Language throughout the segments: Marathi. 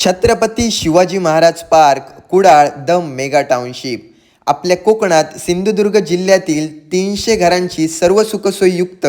Chhatrapati Shivaji Maharaj park Kudal the mega township. आपल्या कोकणात सिंधुदुर्ग जिल्ह्यातील तीनशे घरांची सर्व सुखसोयीयुक्त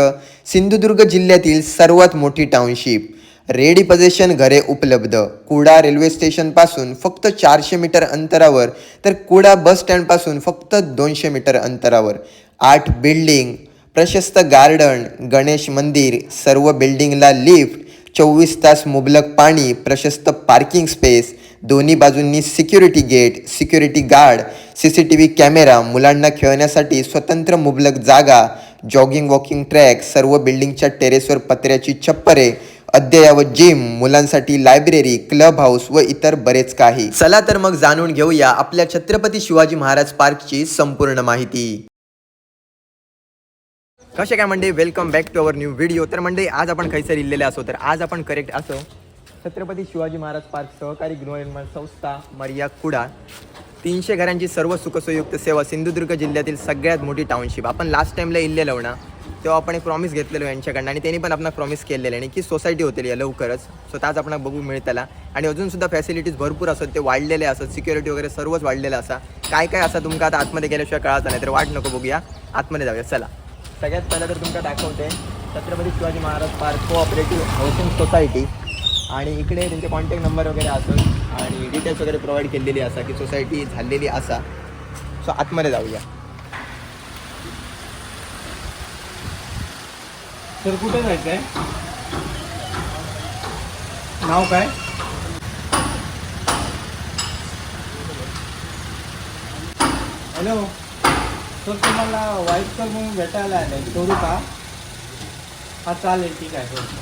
सिंधुदुर्ग जिल्ह्यातील सर्वात मोठी टाउनशिप. रेडी पोझिशन घरे उपलब्ध. कुडा रेल्वे स्टेशनपासून फक्त चारशे मीटर अंतरावर तर कुडा बस स्टँडपासून फक्त दोनशे मीटर अंतरावर. आठ बिल्डिंग प्रशस्त गार्डन गणेश मंदिर सर्व बिल्डिंगला लिफ्ट चोवीस तास मुबलक पाणी प्रशस्त पार्किंग स्पेस दोन्ही बाजूंनी security gate security guard C C T V camera मुलांना खेळण्यासाठी स्वतंत्र मुबलक जागा जॉगिंग वॉकिंग ट्रॅक सर्व बिल्डिंगच्या टेरेसवर पत्र्याची छप्परे अद्ययावत जिम मुलांसाठी लायब्ररी क्लब हाऊस व इतर बरेच काही. चला तर मग जाणून घेऊया आपल्या छत्रपती शिवाजी महाराज पार्कची संपूर्ण माहिती. कसे काय म्हणजे welcome back to our new video तर म्हणजे आज आपण खैसर इल्लेले असो तर आज आपण करेक्ट असो. छत्रपती शिवाजी महाराज पार्क सहकारी गृहनिर्माण संस्था मर्या कुडा. तीनशे घरांची सर्व सुखसोयुक्त सेवा सिंधुदुर्ग जिल्ह्यातील सगळ्यात मोठी टाउनशिप आपण लास्ट टाईमला इल्लेलो ना तेव्हा आपण एक प्रॉमिस घेतलेलो यांच्याकडनं आणि त्यांनी पण आपण प्रॉमिस केलेलं आहे की सोसायटी होतील या लवकरच. सो त्याच आपण बघू मिळताला. आणि अजूनसुद्धा फॅसिलिटीज भरपूर असत ते वाढलेले असत सिक्युरिटी वगैरे सर्वच वाढलेलं असा. काय काय असं तुमका आता आतमध्ये गेल्याशिवाय कळायचं नाही तर वाट नको बघूया. आतमध्ये जाऊया चला. सगळ्यात पहिलं तर तुमका दाखवते Chhatrapati Shivaji Maharaj park cooperative housing society आणि इकडे त्यांचे कॉन्टॅक्ट नंबर वगैरे असून आणि डिटेल्स वगैरे प्रोव्हाइड केलेली असा की सोसायटी झालेली असा. सो आतमध्ये जाऊया. सर कुठे जायचं आहे नाव काय? हॅलो सर तुम्हाला वाईट सर म्हणून भेटायला आले करू का हा चालेल ठीक आहे. सर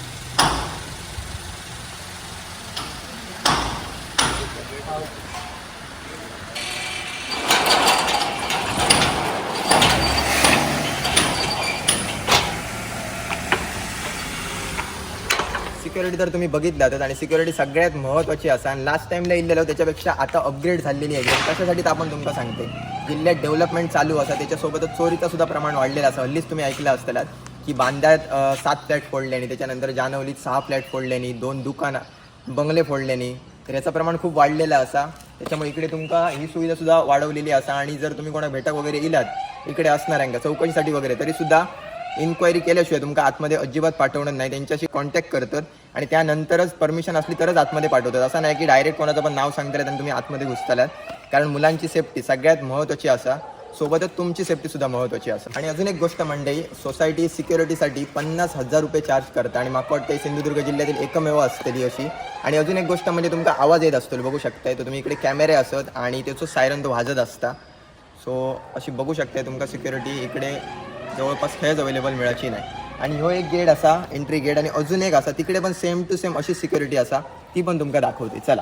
सिक्युरिटी तर तुम्ही बघितलातच आणि सिक्युरिटी सगळ्यात महत्त्वाची असा. आणि लास्ट टाईमला इल्लेलं त्याच्यापेक्षा आता अपग्रेड झालेली आहे. कशासाठी तर आपण तुमका सांगते जिल्ह्यात डेव्हलपमेंट चालू असा त्याच्यासोबतच चोरीचं सुद्धा प्रमाण वाढलेलं असं. हल्लीच तुम्ही ऐकलं असतालात की बांद्यात सात फ्लॅट फोडल्यानी त्याच्यानंतर जानवलीत सहा फ्लॅट फोडल्यानी दोन दुकानं बंगले फोडल्यानी तर याचं प्रमाण खूप वाढलेलं असा. त्याच्यामुळे इकडे तुमका ही सुविधा सुद्धा वाढवलेली असा. आणि जर तुम्ही कोणा भेटक वगैरे इलात इकडे असणार आहे का? चौकशीसाठी वगैरे तरी सुद्धा इन्क्वायरी केल्याशिवाय तुमका आतमध्ये अजिबात पाठवणार नाही. त्यांच्याशी कॉन्टॅक्ट करतात आणि त्यानंतरच परमिशन असली तरच आतमध्ये पाठवतात. असं नाही की डायरेक्ट कोणाचं पण नाव सांगतायत आणि तुम्ही आतमध्ये घुसतालात. कारण मुलांची सेफ्टी सगळ्यात महत्त्वाची असा सोबतच तुमची सेफ्टी सुद्धा महत्त्वाची असं. आणि अजून एक गोष्ट म्हणजे सोसायटी सिक्युरिटीसाठी पन्नास हजार रुपये चार्ज करता आणि माका वाटतं सिंधुदुर्ग जिल्ह्यातील एकमेव असतली अशी. आणि अजून एक गोष्ट म्हणजे तुमका आवाज येत असतो. बघू शकताय तर तुम्ही इकडे कॅमेरे असत आणि त्याचो सायरन तो वाजत असता. सो अशी बघू शकताय तुमका सिक्युरिटी इकडे जवळपास खेळच अवेलेबल मिळाची नाही. आणि ह्यो एक गेट असा एंट्री गेट आणि अजून एक असा तिकडे पण सेम टू सेम अशी सिक्युरिटी असा ती पण तुमका दाखवते. चला.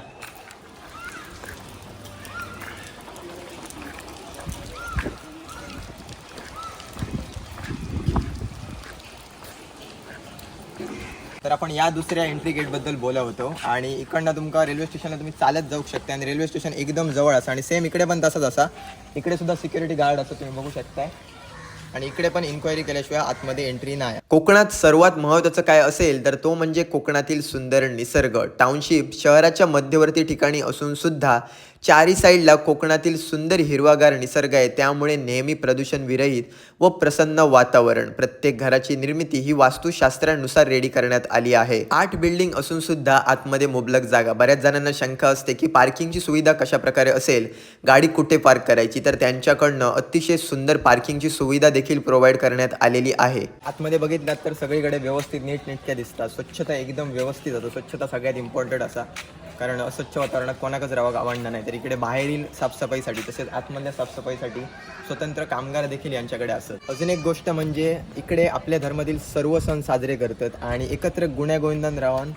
तर आपण या दुसऱ्या एंट्री गेटबद्दल बोलत होतो आणि इकडनं तुमका रेल्वे स्टेशनला तुम्ही चालत जाऊ शकता आणि रेल्वे स्टेशन एकदम जवळ असं आणि सेम इकडे पण तसंच असा. इकडे सुद्धा सिक्युरिटी गार्ड असं तुम्ही बघू शकताय. आणि इकडे पण इन्क्वायरी केल्याशिवाय आतमध्ये एंट्री नाही. कोकणात सर्वात महत्त्वाचं काय असेल तर तो म्हणजे कोकणातील सुंदर निसर्ग. टाउनशिप शहराच्या मध्यवर्ती ठिकाणी असून सुद्धा चारी साईडला कोकणातील सुंदर हिरवागार निसर्ग आहे. त्यामुळे नेहमी प्रदूषण विरहित व प्रसन्न वातावरण. प्रत्येक घराची निर्मिती ही वास्तुशास्त्रानुसार रेडी करण्यात आली आहे. आठ बिल्डिंग असून सुद्धा आतमध्ये मुबलक जागा. बऱ्याच जणांना शंका असते की पार्किंगची सुविधा कशा प्रकारे असेल? गाडी कुठे पार्क करायची? तर त्यांच्याकडनं अतिशय सुंदर पार्किंगची सुविधा देखील प्रोव्हाइड करण्यात आलेली आहे. आतमध्ये बघितलात तर सगळीकडे व्यवस्थित नीटनेटक्या दिसतात. स्वच्छता एकदम व्यवस्थित असतो स्वच्छता सगळ्यात इम्पॉर्टंट असा. कारण स्वच्छ वातावरणात कोणाकच राहावं आवडणार नाही तर इकडे बाहेरील साफसफाईसाठी तसेच आतमधल्या साफसफाईसाठी स्वतंत्र कामगार देखील यांच्याकडे असत. अजून एक गोष्ट म्हणजे इकडे आपल्या धर्मातील सर्व सण साजरे करतात आणि एकत्र गुण्यागोविंदान रावण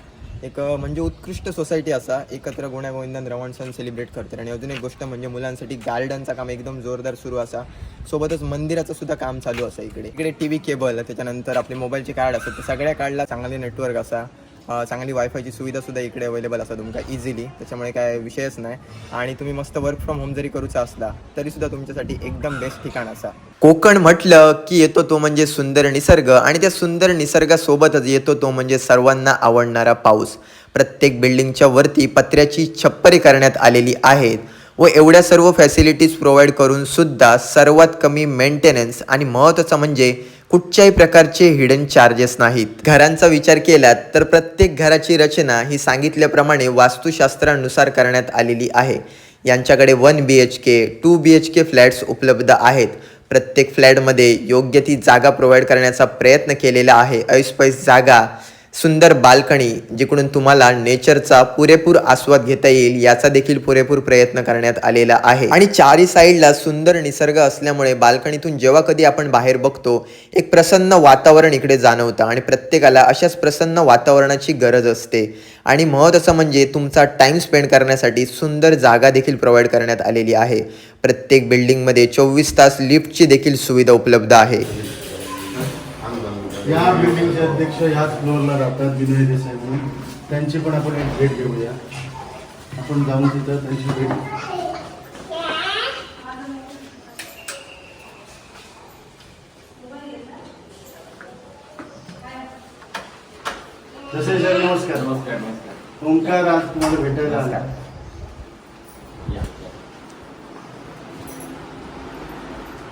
एक म्हणजे उत्कृष्ट सोसायटी असा एकत्र गुण्यागोविंदान रावण सण सेलिब्रेट करतात. आणि अजून एक गोष्ट म्हणजे मुलांसाठी गार्डनचं काम एकदम जोरदार सुरू असा सोबतच मंदिराचं सुद्धा काम चालू असं इकडे. इकडे टी व्ही केबल त्याच्यानंतर आपले मोबाईलचे कार्ड असतात ते सगळ्या कार्डला चांगले नेटवर्क असा. चांगली वायफायची सुविधा सुद्धा इकडे अवेलेबल असा तुमका इझिली त्याच्यामुळे काय विषयच नाही. आणि तुम्ही मस्त वर्क फ्रॉम होम जरी करूचा असला तरी सुद्धा तुमच्यासाठी एकदम बेस्ट ठिकाण असा. कोकण म्हटलं की येतो तो म्हणजे सुंदर निसर्ग आणि त्या सुंदर निसर्गासोबतच येतो तो म्हणजे सर्वांना आवडणारा पाऊस. प्रत्येक बिल्डिंगच्या वरती पत्र्याची छप्परी करण्यात आलेली आहेत व एवढ्या सर्व फॅसिलिटीज प्रोव्हाइड करून सुद्धा सर्वात कमी मेंटेनन्स आणि महत्त्वाचं म्हणजे कुठच्याही प्रकारचे हिडन चार्जेस नाहीत. घरांचा विचार केला तर प्रत्येक घराची रचना ही सांगितल्याप्रमाणे वास्तुशास्त्रानुसार करण्यात आलेली आहे. यांच्याकडे one B H K two B H K flats उपलब्ध आहेत. प्रत्येक फ्लॅटमध्ये योग्य ती जागा प्रोव्हाइड करण्याचा प्रयत्न केलेला आहे. ऐसपैस जागा सुंदर बाल्कनी जिकडून तुम्हाला नेचरचा पुरेपूर आस्वाद घेता येईल याचा देखील पुरेपूर प्रयत्न करण्यात आलेला आहे. आणि चारी साईडला सुंदर निसर्ग असल्यामुळे बाल्कनीतून जेव्हा कधी आपण बाहेर बघतो एक प्रसन्न वातावरण इकडे जाणवतं आणि प्रत्येकाला अशाच प्रसन्न वातावरणाची गरज असते. आणि महत्त्वाचं म्हणजे तुमचा टाईम स्पेंड करण्यासाठी सुंदर जागा देखील प्रोव्हाइड करण्यात आलेली आहे. प्रत्येक बिल्डिंगमध्ये चोवीस तास लिफ्टची देखील सुविधा उपलब्ध आहे. या बिल्डिंगचे अध्यक्ष ह्याच फ्लोअरला राहतात विनय देसाई म्हणून. त्यांची पण आपण एक भेट घेऊया. आपण जाऊन तिथं त्यांची भेट. देसाई सर नमस्कार. नमस्कार नमस्कार. ओंकार आज तुम्हाला भेटायला आला.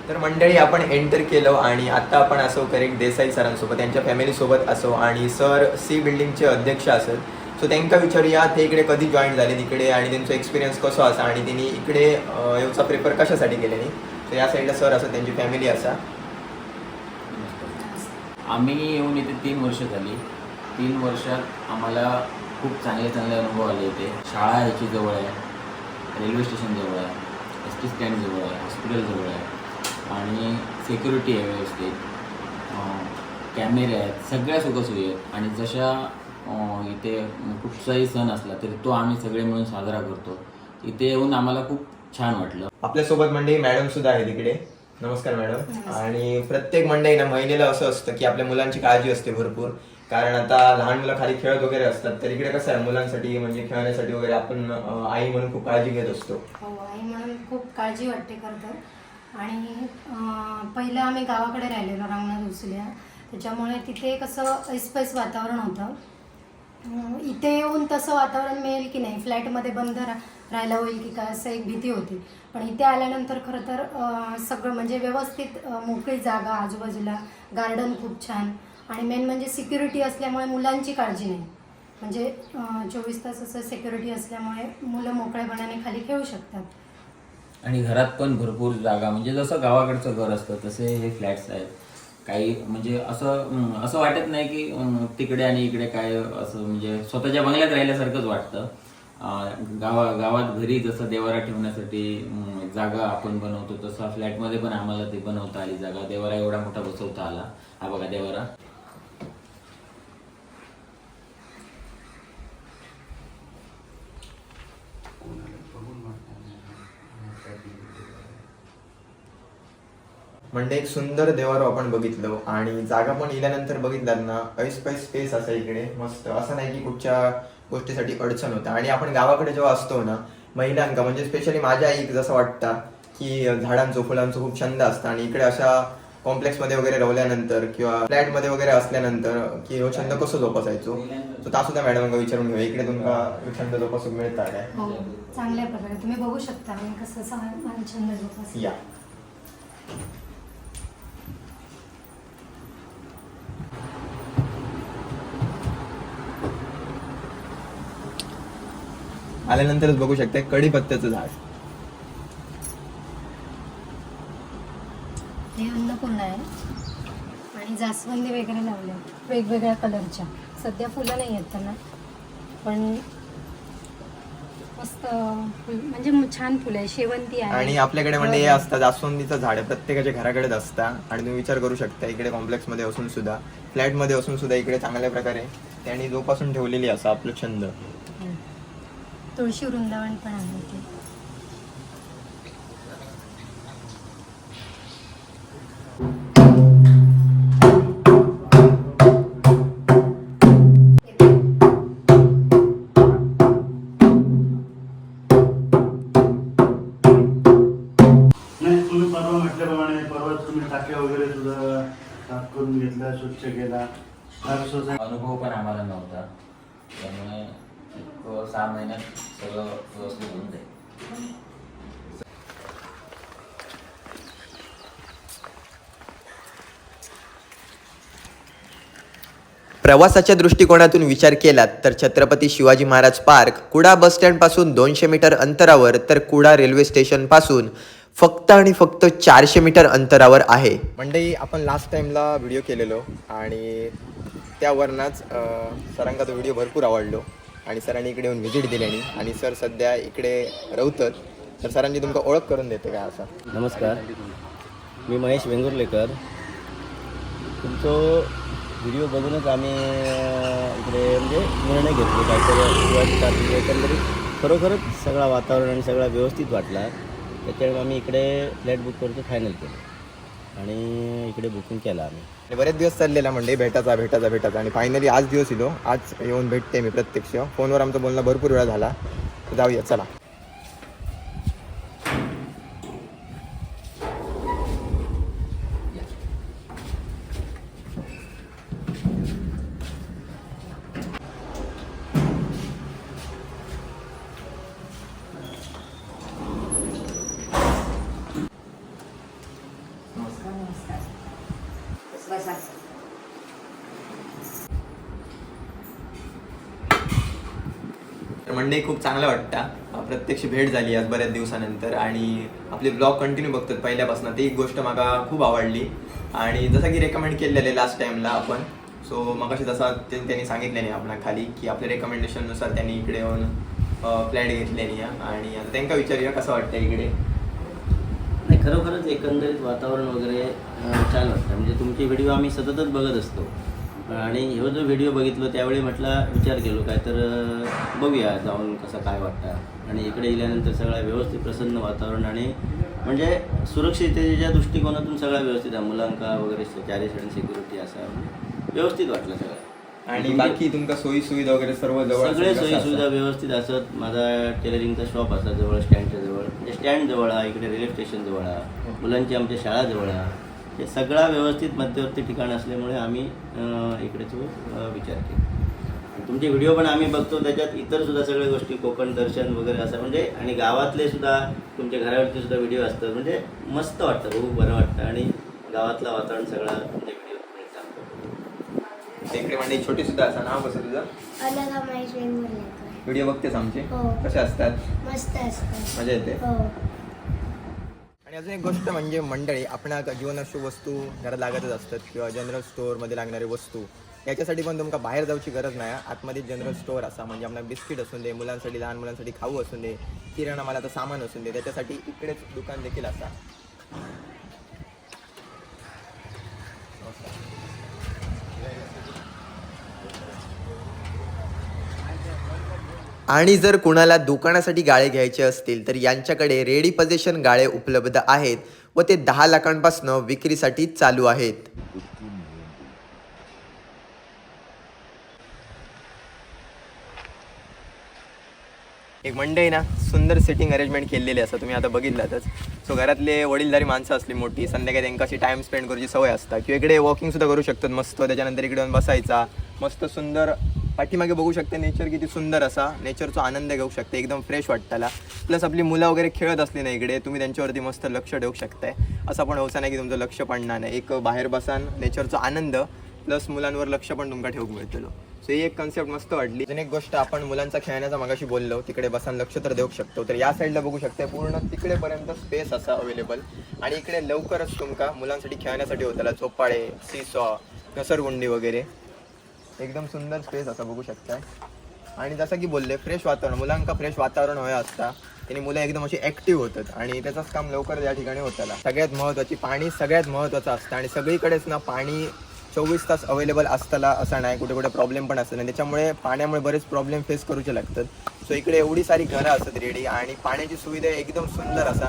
तर मंडळी आपण एंटर केलं आणि आता आपण असो करेक्ट देसाई सरांसोबत त्यांच्या फॅमिलीसोबत असो आणि सर सी बिल्डिंगचे अध्यक्ष असत सो त्यांना विचारूया ते इकडे कधी जॉईन झाले तिकडे आणि त्यांचा एक्सपिरियन्स कसो असा आणि त्यांनी इकडे येवचा प्रिफर कशासाठी केलेली? तर या साईडला सर असं त्यांची फॅमिली असा. आम्ही येऊन इथे तीन वर्ष झाली. तीन वर्षात आम्हाला खूप चांगले चांगले अनुभव आले इथे. शाळा ह्याची जवळ आहे. रेल्वे स्टेशन जवळ आहे. एस टी स्टँड जवळ आहे. हॉस्पिटल जवळ आहे. आणि सिक्युरिटी आहे व्यवस्थित. अं, कॅमेरे आहेत सगळ्या सुखसोयी आहेत. आणि जशा इथे कुठचाही सण असला तरी तो आम्ही सगळे मिळून साजरा करतो. इथे येऊन आम्हाला खूप छान वाटलं. आपल्यासोबत मंडळी मॅडम सुद्धा आहे तिकडे नमस्कार मॅडम. आणि प्रत्येक मंडळी ना महिलेला असं असतं की आपल्या मुलांची काळजी असते भरपूर. कारण आता लहान मुलं खाली खेळत वगैरे असतात तर इकडे कसं आहे मुलांसाठी म्हणजे खेळण्यासाठी वगैरे आपण आई म्हणून खूप काळजी घेत असतो. हो आई म्हणून खूप काळजी वाटते खरं तर. आणि पहिलं आम्ही गावाकडे राहिलेलो रांगणा दुसऱ्या त्याच्यामुळे तिथे कसं ऐसपैस वातावरण होतं. इथे येऊन तसं वातावरण मिळेल की नाही? फ्लॅटमध्ये बंद रा राहायला होईल की काय? असं एक भीती होती. पण इथे आल्यानंतर खरं तर सगळं म्हणजे व्यवस्थित मोकळी जागा आजूबाजूला. गार्डन खूप छान. आणि मेन म्हणजे सिक्युरिटी असल्यामुळे मुलांची काळजी नाही. म्हणजे चोवीस तास असं सिक्युरिटी असल्यामुळे मुलं मोकळेपणाने खाली खेळू शकतात. आणि घरात पण भरपूर जागा म्हणजे जसं गावाकडचं घर असतं तसे हे फ्लॅट्स आहेत. काही म्हणजे असं असं वाटत नाही की तिकडे आणि इकडे काय असं म्हणजे स्वतःच्या बंगल्यात राहिल्यासारखंच वाटतं. गावा गावात घरी जसं देवारा ठेवण्यासाठी जागा आपण बनवतो तसं फ्लॅटमध्ये पण आम्हाला ते बनवता आली जागा. देवारा एवढा मोठा बसवता आला. हा बघा देवारा. म्हणजे एक सुंदर देवारो आपण बघितलो आणि जागा पण इल्यानंतर बघितलात ना ऐसपैस स्पेस असा इकडे मस्त. असं नाही की कुठच्या गोष्टीसाठी अडचण होता. आणि आपण गावाकडे जेव्हा असतो ना महिलांका म्हणजे स्पेशली माझ्या आईक जसं वाटतं की झाडांचं फुलांचं खूप छंद असतं आणि इकडे अशा कॉम्प्लेक्समध्ये वगैरे राहिल्यानंतर किंवा फ्लॅटमध्ये वगैरे असल्यानंतर की हो छंद कसं जोपासायचो? तो ता सुद्धा मॅडम विचारून घेऊ इकडे तुमका ह्यो छंद जोपासून मिळता काय? हो चांगल्या प्रकारे. तुम्ही बघू शकता. कसं सा- छंद जोपासला. या. आल्यानंतरच बघू शकता कढीपत्त्याचं झाड. हे अन्नपूर्णा आहे. आणि जास्वंदी वगैरे लावले वेगवेगळ्या कलरच्या सध्या फुलं नाही आहेत त्यांना. पण मस्त म्हणजे छान फुलं आहे शेवंती आहे. आणि आपल्याकडे म्हणजे हे असतं जास्वंदीचं झाड प्रत्येकाच्या घराकडेच असतं. आणि तुम्ही विचार करू शकता इकडे कॉम्प्लेक्समध्ये असून सुद्धा फ्लॅटमध्ये असून सुद्धा इकडे चांगल्या प्रकारे त्यांनी जोपासून ठेवलेली असं आपलं छंद. हं. तुळशी वृंदावन पण आहे इथे. व्यवस्थित होऊन जाईल प्रवासाच्या दृष्टिकोनातून विचार केलात तर छत्रपती शिवाजी महाराज पार्क कुडा बस स्टँडपासून दोनशे मीटर अंतरावर तर कुडा रेल्वे स्टेशनपासून फक्त आणि फक्त चारशे मीटर अंतरावर आहे. मंडई आपण लास्ट टाइमला व्हिडिओ केलेलो आणि त्यावरनाच सरांका तो व्हिडिओ भरपूर आवडलो. आणि सरांनी इकडे येऊन व्हिजिट दिली आणि सर सध्या इकडे रवतात. तर सरांनी तुमका ओळख करून देते काय असं? नमस्कार. मी महेश वेंगुर्लेकर. तुमचो व्हिडिओ बघूनच आम्ही इकडे म्हणजे निर्णय घेतलो. काहीतरी शिवाजी एकंदरीत खरोखरच सगळा वातावरण आणि सगळा व्यवस्थित वाटला. त्याच्यामुळे आम्ही इकडे फ्लॅट बुक करतो फायनल केलं. आणि इकडे बुकिंग केलं आम्ही. आणि बरेच दिवस चाललेला म्हणजे भेटायचा भेटायचा भेटायचा. आणि फायनली आज दिवस येतो आज येऊन भेटते मी प्रत्यक्ष. फोनवर आमचं बोलणं भरपूर वेळा झाला. जाऊया चला. म्हणणंही खूप चांगलं वाटतं. प्रत्यक्ष भेट झाली आज बऱ्याच दिवसानंतर आणि आपले ब्लॉग कंटिन्यू बघतात. पहिल्यापासून ती एक गोष्ट मला खूप आवडली. आणि जसं की रेकमेंड केलेले लास्ट टाइमला आपण. सो मगाशी जसा त्यांनी सांगितले आपण खाली की आपल्या रेकमेंडेशननुसार त्यांनी इकडे येऊन फ्लॅट घेतलेली आहे. आणि आता त्यांना विचारूया कसं वाटतं इकडे? नाही खरोखरच एकंदरीत वातावरण वगैरे छान वाटतं. म्हणजे तुमचे व्हिडिओ आम्ही सततच बघत असतो. आणि ह्यो जो व्हिडिओ बघितलो त्यावेळी म्हटलं विचार केलो काय तर बघूया जाऊन कसं काय वाटतं. आणि इकडे गेल्यानंतर सगळं व्यवस्थित प्रसन्न वातावरण आणि म्हणजे सुरक्षिततेच्या दृष्टिकोनातून सगळं व्यवस्थित आहे. मुलांका वगैरे चारी साईड सिक्युरिटी असा म्हणजे व्यवस्थित वाटलं सगळं. आणि बाकी तुमका सोयी सुविधा वगैरे सर्व जवळ सगळे असेल सोयी सुविधा? व्यवस्थित असत. माझा टेलरिंगचा शॉप असा जवळ स्टँडच्या जवळ. म्हणजे स्टँड जवळ आहे इकडे रेल्वे स्टेशन जवळ आहे. मुलांची आमच्या शाळा जवळ आहे. हे सगळा व्यवस्थित मध्यवर्ती ठिकाण असल्यामुळे आम्ही इकडे तो विचार केला. आणि तुमचे व्हिडिओ पण आम्ही बघतो त्याच्यात इतर सुद्धा सगळ्या गोष्टी कोकण दर्शन वगैरे असं म्हणजे आणि गावातले सुद्धा तुमच्या घरावरती सुद्धा व्हिडिओ असतात म्हणजे मस्त वाटतं खूप बरं वाटतं आणि गावातलं वातावरण सगळा म्हणजे व्हिडिओ इकडे मंडई छोटी सुद्धा असा नाव कसं तुझं? व्हिडिओ बघतेस आमचे? हो. कसे असतात? मस्त असतं मजा येते? हो. अजून एक गोष्ट म्हणजे मंडळी आपणा जीवनावश्यक वस्तू घरात लागतच असतात किंवा जनरल स्टोअरमध्ये लागणारी वस्तू याच्यासाठी पण तुमका बाहेर जाऊची गरज नाही आतमध्ये जनरल स्टोअर असा म्हणजे आपला बिस्किट असून दे मुलांसाठी लहान मुलांसाठी खाऊ असून दे किराणा मालाचं सामान असून दे त्याच्यासाठी इकडेच दुकान देखील असा. आणि जर कुणाला दुकानासाठी गाळे घ्यायचे असतील तर यांच्याकडे रेडी पोझिशन गाळे उपलब्ध आहेत व ते दहा लाखांपासून विक्रीसाठी चालू आहेत. एक मंडई ना सुंदर सिटिंग अरेंजमेंट केलेली असं तुम्ही आता बघितलातच. सो घरातले वडीलधारी माणसं असली मोठी संध्याकाळी त्यांना अशी टाइम स्पेंड करूची सवय असता किंवा इकडे वॉकिंग सुद्धा करू शकतात मस्त. त्याच्यानंतर इकडे बसायचा. मस्त सुंदर पाठीमागे बघू शकते नेचर किती सुंदर असा. नेचरचा आनंद घेऊ शकते एकदम फ्रेश वाटताला. प्लस आपली मुलं वगैरे खेळत असली ना इकडे तुम्ही त्यांच्यावरती मस्त लक्ष ठेवू शकताय. असं पण होतं नाही की तुमचं लक्ष पडणार नाही. एक बाहेर बसान नेचरचा आनंद प्लस मुलांवर लक्ष पण तुमका ठेवूक मिळतलो. सो ही एक कन्सेप्ट मस्त वाटली. अजून एक गोष्ट आपण मुलांचा खेळण्याचा मगाशी बोललो तिकडे बसान लक्ष तर देऊ शकतो. तर या साईडला बघू शकते पूर्ण तिकडेपर्यंत स्पेस असा अवेलेबल आणि इकडे लवकरच तुमका मुलांसाठी खेळण्यासाठी होताला झोपाळे सीसॉ घसरगुंडी वगैरे. एकदम सुंदर स्पेस असा बघू शकताय. आणि जसं की बोलले फ्रेश वातावरण मुलांका फ्रेश वातावरण हवं असता. त्यांनी मुलं एकदम अशी ऍक्टिव्ह होतात आणि त्याचंच काम लवकर या ठिकाणी होताला सगळ्यात महत्त्वाची पाणी सगळ्यात महत्त्वाचं असतं आणि सगळीकडेच ना पाणी चोवीस तास अवेलेबल असताना असं नाही कुठे कुठे प्रॉब्लेम पण असतात. त्याच्यामुळे पाण्यामुळे बरेच प्रॉब्लेम फेस करूचे लागतात. सो इकडे एवढी सारी घरं असतात रेडी आणि पाण्याची सुविधा एकदम सुंदर असा.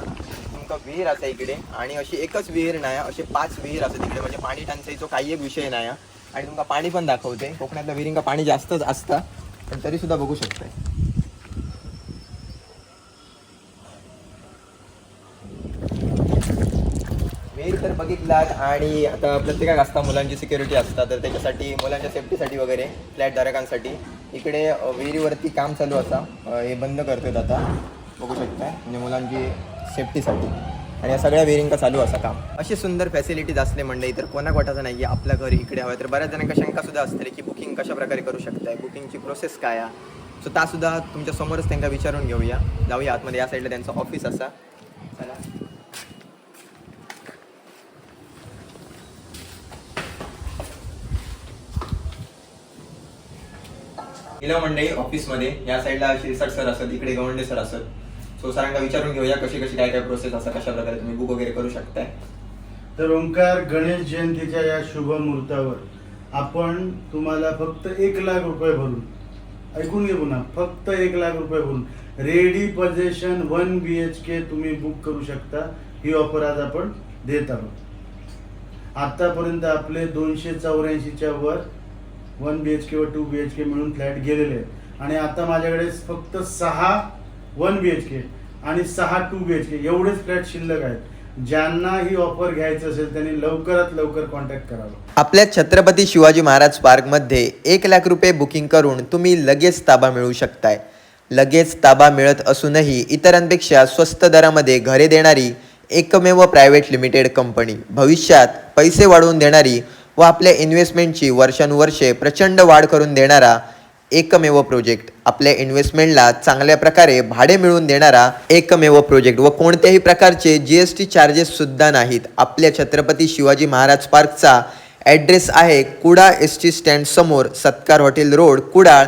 तुमका विहीर असा इकडे आणि अशी एकच विहीर नाही असे पाच विहीर असतात इकडे. म्हणजे पाणी टंचाईचा काही एक विषय नाही आणि तुमका पाणी पण दाखवते. कोकणातल्या विहिरींका पाणी जास्तच असतं पण तरी सुद्धा बघू शकताय विहीर तर बघितलात आणि आता प्रत्येकाक असता मुलांची सिक्युरिटी असतात तर त्याच्यासाठी मुलांच्या सेफ्टीसाठी वगैरे फ्लॅट धारकांसाठी. इकडे विहिरीवरती काम चालू असा. हे बंद करतात आता. बघू शकताय. म्हणजे मुलांची सेफ्टीसाठी आणि या सगळ्या विहिरींका चालू असा काम. अशी सुंदर फॅसिलिटीज असले मंडळी तर कोणाक वाटायचं नाही की आपल्या घरी इकडे हवं तर बऱ्याच जणांका शंका सुद्धा असते की बुकिंग कशा प्रकारे करू शकताय? बुकिंगची प्रोसेस काय आहे? सो त्या सुद्धा तुमच्या समोरच त्यांना विचारून घेऊया. जाऊया आतमध्ये. या साईडला त्यांचं ऑफिस असा. चला. गेल्या मंडळी ऑफिसमध्ये या साईडला शिरसाट सर असत इकडे गवंडे सर असत. सो सरांना विचारून घेऊया कशी कशी काय काय प्रोसेस असं कशा प्रकारे तुम्ही बुक वगैरे करू शकताय. तर ओंकार गणेश जयंतीच्या या शुभ मुहूर्तावर आपण तुम्हाला फक्त एक लाख रुपये भरून ऐकून घे पुन्हा फक्त एक लाख रुपये भरून ready possession one B H K तुम्ही बुक करू शकता. ही ऑफर आज आपण देत आहोत. आतापर्यंत आपले दोनशे चौऱ्याऐंशीच्या वर वन बी एच के व टू बी एच के मिळून फ्लॅट गेलेले आहेत. आणि आता माझ्याकडे फक्त सहा वन बी एच के आणि सहा टू बी एच के एवढेच फ्लॅट शिल्लक आहेत. ज्यांना ही ऑफर घ्यायचं असेल त्यांनी लवकरात लवकर कॉन्टॅक्ट करावा. आपल्या छत्रपती शिवाजी महाराज पार्कमध्ये एक लाख रुपये बुकिंग करून तुम्ही लगेच ताबा मिळवू शकताय. लगेच ताबा मिळत असूनही इतरांपेक्षा स्वस्त दरामध्ये घरे देणारी एकमेव प्रायव्हेट लिमिटेड कंपनी भविष्यात पैसे वाढवून देणारी व आपल्या इन्व्हेस्टमेंटची वर्षानुवर्षे प्रचंड वाढ करून देणारा एकमेव प्रोजेक्ट आपल्या इन्व्हेस्टमेंटला चांगल्या प्रकारे भाडे मिळवून देणारा एकमेव प्रोजेक्ट व कोणत्याही प्रकारचे जी एस टी चार्जेस सुद्धा नाहीत. आपल्या छत्रपती शिवाजी महाराज पार्कचा ॲड्रेस आहे कुडाळ एस टी स्टँड समोर सत्कार हॉटेल रोड कुडाळ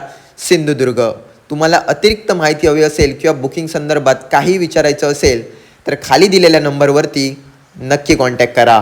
सिंधुदुर्ग. तुम्हाला अतिरिक्त माहिती हवी असेल किंवा बुकिंग संदर्भात काही विचारायचं असेल तर खाली दिलेल्या नंबरवरती नक्की कॉन्टॅक्ट करा.